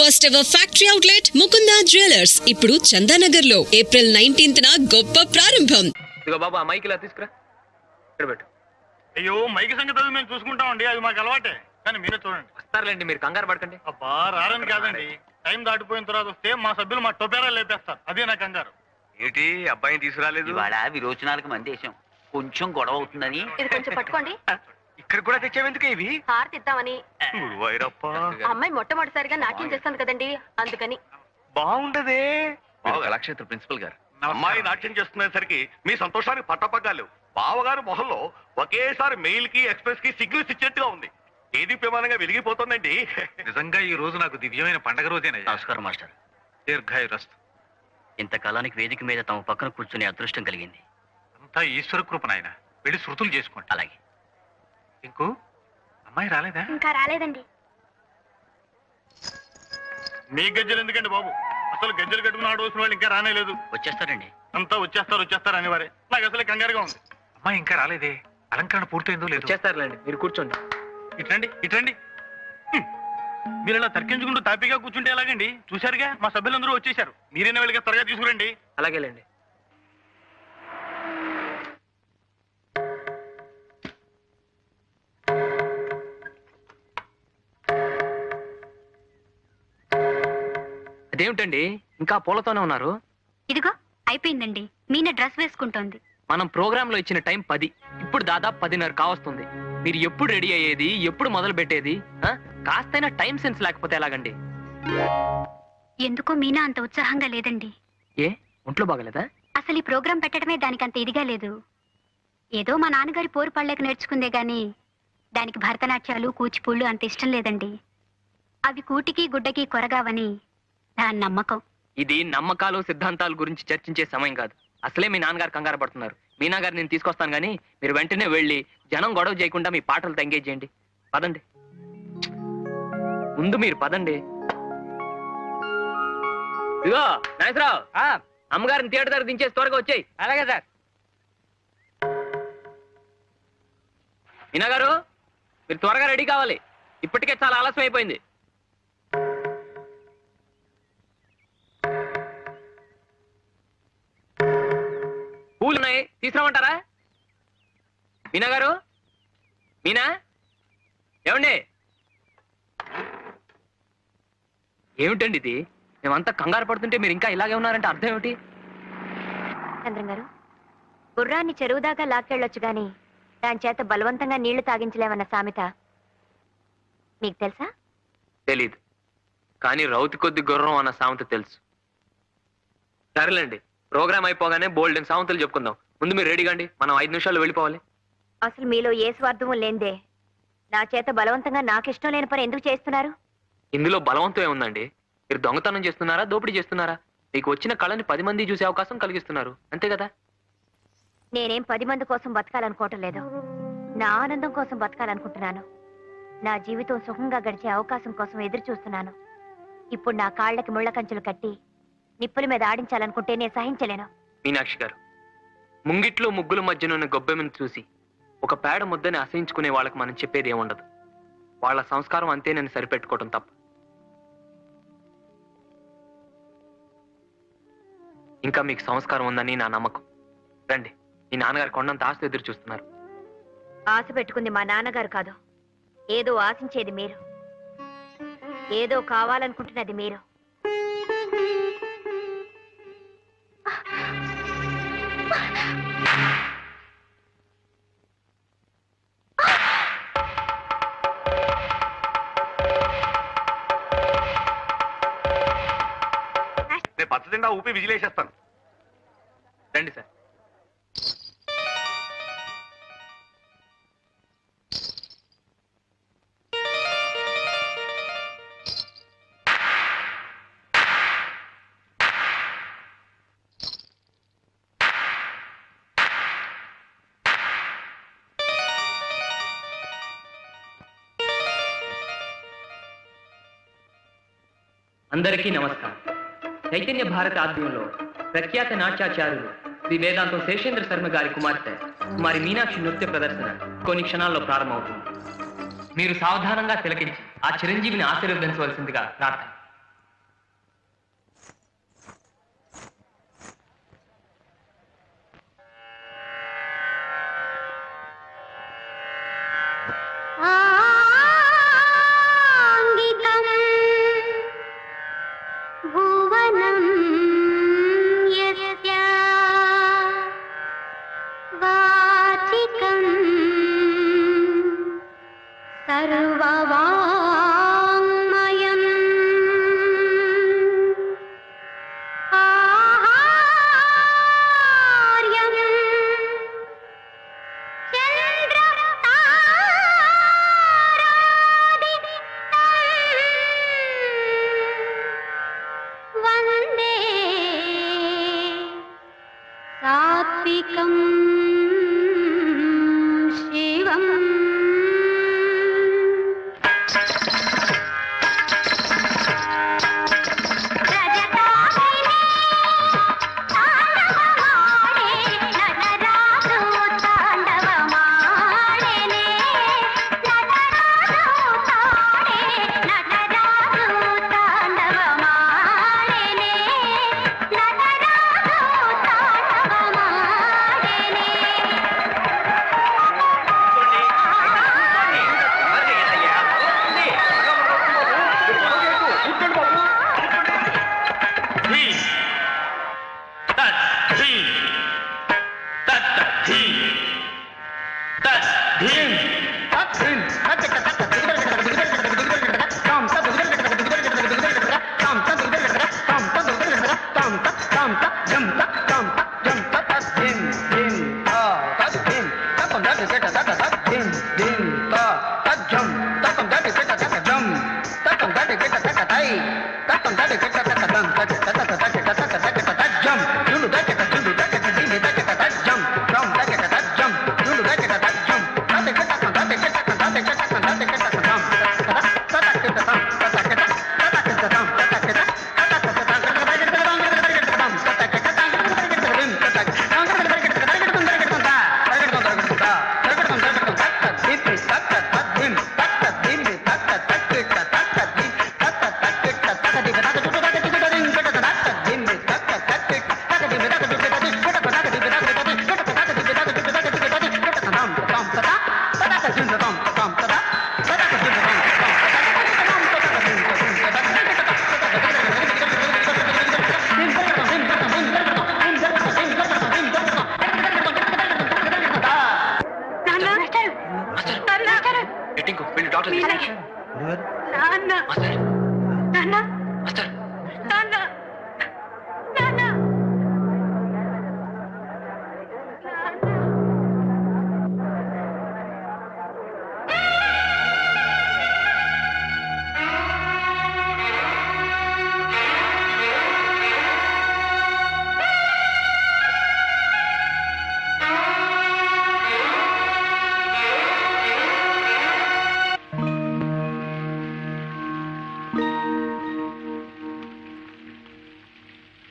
First ever factory outlet Mukunda jewellers ఇప్పుడు చందానగర్లో April nineteenth గొప్ప ప్రారంభం. ఇదిగో బాబు ఆ మైక్ ఇలా తీసుకురా. ఇక్కడ పెట్టు. అయ్యో మైకి సంగతి అది మేము చూసుకుంటామండి అది మాకు అలవాటే. కానీ మీరే చూడండి. వస్తారులేండి మీరు కంగారు పడకండి. అబ్బా రారని కాదండి. టైం దాటిపోయిన తర్వాత వస్తే మా సభ్యులు మా టొపేరా లేపేస్తారు. అదే నా కంగారు. ఏంటి అబ్బాయిని తీసుకురాలేదు? ఇవాళ విరోచనాలకు మందేశం. కొంచెం గొడవ అవుతుందని. ఇది కొంచెం పట్టుకోండి. ఇక్కడ కూడా తెచ్చావెందుకు ఇవి? హారతి ఇద్దామని. గురువాయూరప్ప అమ్మాయి మొట్టమొదటిసారిగా నాట్యం చేస్తాను కదండి అందుకని. బాగుండదే. కళాక్షేత్ర ప్రిన్సిపల్ గారు. అమ్మాయి నాట్యం చేస్తున్నసరికి మీ సంతోషానికి పట్టపగ్గాలు. బావగారు మొహంలో ఒకేసారి మెయిల్కి ఎక్స్ప్రెస్కి సిగ్నల్స్ ఇచ్చేట్టుగా ఉంది. ఏది ప్రమాణంగా వెలిగిపోతుందండి? నిజంగా ఈ రోజు నాకు దివ్యమైన పండగ రోజేనయ్యా. నమస్కారం మాస్టర్. దీర్ఘాయురస్తు ఇంతకాలానికి వేదిక మీద తమ పక్కన కూర్చునే అదృష్టం కలిగింది. అంతా ఈశ్వర కృప నాయన. వెళ్ళి శృతులు చేసుకోండి. అలాగే. ఇంకో అమ్మాయి రాలేదా? ఇంకా రాలేదండి. మీ గజ్జలు ఎందుకండి బాబు? అసలు గజ్జలు కట్టుకుని ఆడవలసిన వాళ్ళు ఇంకా రానే లేదు. వచ్చేస్తారండి. అంతా వచ్చేస్తారు వచ్చేస్తారు అని వారే నాకు అసలు కంగారుగా ఉంది. అమ్మాయి ఇంకా రాలేదే? అలంకరణ పూర్తయిందో లేదు? చేస్తారులేండి మీరు కూర్చోండి. ఇట్రండి ఇట్రండి. మీరు ఇలా తర్కించుకుంటూ తాపీగా కూర్చుంటే ఎలాగండి? చూశారుగా మా సభ్యులందరూ వచ్చేసారు మీరైనా వెళ్ళి త్వరగా తీసుకురండి. అలాగేలేండి. అదేమిటండి? ఇంకా పూలతోనే ఉన్నారు? ఇదిగో అయిపోయిందండి. మీన డ్రెస్ వేసుకుంటోంది. మనం ప్రోగ్రామ్లో ఇచ్చిన టైం పది. ఇప్పుడు దాదాపు పదిన్నర కావస్తుంది. మీరు ఎప్పుడు రెడీ అయ్యేది? ఎప్పుడు మొదలు పెట్టేది? కాస్తైనా టైం సెన్స్ లేకపోతే ఎలాగండి? ఎందుకో మీనా అంత ఉత్సాహంగా లేదండి. ఏ? ఒంట్లో బాగలేదా? అసలు ఈ ప్రోగ్రాం పెట్టడమే దానికి అంత ఇదిగా లేదు. ఏదో మా నాన్నగారి పోరు పళ్ళకి నేర్చుకుందే గాని దానికి భరతనాట్యాలు కూచిపూళ్ళు అంత ఇష్టం లేదండి. అవి కూటికి గుడ్డకి కొరగావని నా నమ్మకం. ఇది నమ్మకాలు సిద్ధాంతాల గురించి చర్చించే సమయం కాదు. అసలే మీ నాన్నగారు కంగారు పడుతున్నారు. మీనా గారు నేను తీసుకొస్తాను కానీ మీరు వెంటనే వెళ్ళి జనం గొడవ చేయకుండా మీ పాటలతో ఎంగేజ్ చేయండి. పదండి. ముందు మీరు పదండి. ఇదిగో నాగేశ్వరరావు. అమ్మగారిని థియేటర్ దగ్గర దించేసి త్వరగా వచ్చాయి. అలాగే సార్. మీనా గారు మీరు త్వరగా రెడీ కావాలి. ఇప్పటికే చాలా ఆలస్యం అయిపోయింది. తీసుకురామంటారా? మీనా గారు? మీనా? ఏమండి? ఏమిటండి ఇది? మేమంతా కంగారు పడుతుంటే మీరు ఇంకా ఇలాగే ఉన్నారంటే అర్థం ఏమిటి? చంద్రం గారు గుర్రాన్ని చెరువు దాకా లాక్కెళ్ళొచ్చు గాని దాని చేత బలవంతంగా నీళ్ళు తాగించలేమన్న సామెత మీకు తెలుసా? తెలీదు. కానీ రౌతి కొద్ది గుర్రం అన్న సామెత తెలుసు. సరేలేండి ప్రోగ్రామ్ అయిపోగానే బోల్డెన్ సామెతలు చెప్పుకుందాం. ముందు మీరు రెడీగా అండి. మనం ఐదు నిమిషాలు వెళ్ళిపోవాలి. అసలు మీలో ఏ స్వార్థము లేందే నా చేత బలవంతంగా నాకు ఇష్టం లేని పని ఎందుకు చేస్తున్నారు? ఇందులో బలవంతం ఏముందండి? మీరు దొంగతనం చేస్తున్నారా? దోపిడీ చేస్తున్నారా? మీకు వచ్చిన కళని పది మంది చూసే అవకాశం కలిగిస్తున్నారు. అంతే కదా? నేనేం పది మంది కోసం బతకాలనుకోవటం లేదు. నా ఆనందం కోసం బతకాలనుకుంటున్నాను. నా జీవితం సుఖంగా గడిచే అవకాశం కోసం ఎదురు చూస్తున్నాను. ఇప్పుడు నా కాళ్ళకి ముళ్ళ కంచెలు కట్టి నిప్పుల మీద ఆడించాలనుకుంటే నేను సహించలేను. మీనాక్షి గారు ముంగిట్లో ముగ్గుల మధ్యనున్న గొబ్బెమ్మను చూసి ఒక పేడ ముద్దని అసహించుకునే వాళ్ళకి మనం చెప్పేది ఏముండదు. వాళ్ళ సంస్కారం అంతే సరిపెట్టుకోవటం తప్ప. ఇంకా మీకు సంస్కారం ఉందని నా నమ్మకం. రండి మీ నాన్నగారు కొండంత ఆస్తి ఎదురు చూస్తున్నారు. ఆశ పెట్టుకుంది మా నాన్నగారు కాదు. ఏదో ఆశించేది మీరు. ఏదో కావాలనుకుంటున్నది మీరు. నేను పచ్చ తిండా ఊపి విజిలేసేస్తాను. రండి సార్. అందరికీ నమస్కారం. చైతన్య భారత ఆధ్వర్యంలో ప్రఖ్యాత నాట్యాచార్యులు శ్రీ వేదాంతం శేషేంద్ర శర్మ గారి కుమార్తె కుమారి మీనాక్షి నృత్య ప్రదర్శన కొన్ని క్షణాల్లో ప్రారంభమవుతుంది. మీరు సావధానంగా తిలకించి ఆ చిరంజీవిని ఆశీర్వదించవలసిందిగా ప్రార్థన.